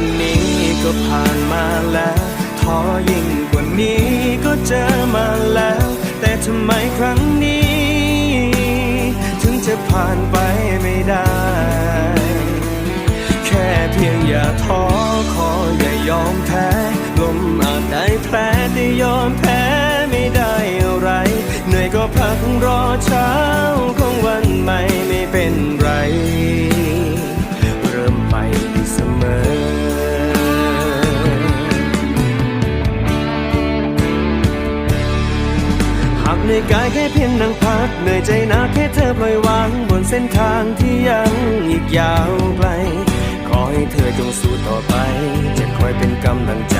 ว่านี้ก็ผ่านมาแล้วท้อยิ่งกว่านี้ก็เจอมาแล้ว แต่ทำไมครั้งนี้ ถึงจะผ่านไปไม่ได้ แค่เพียงอย่าท้อขออย่ายอมแพ้ลมอาจได้แผลแต่ยอมแพ้ไม่ได้อะไร เหนื่อยก็พักรอเช้าของวันใหม่ไม่เป็นไร เริ่มไปเสม อับในกายแค่เพียงนั่งพักเหนื่อยใจนักแค่เธอปล่อยวางบนเส้นทางที่ยังอีกยาวไกล ขอให้เธอจงสู้ต่อไป จะคอยเป็นกำลังใจ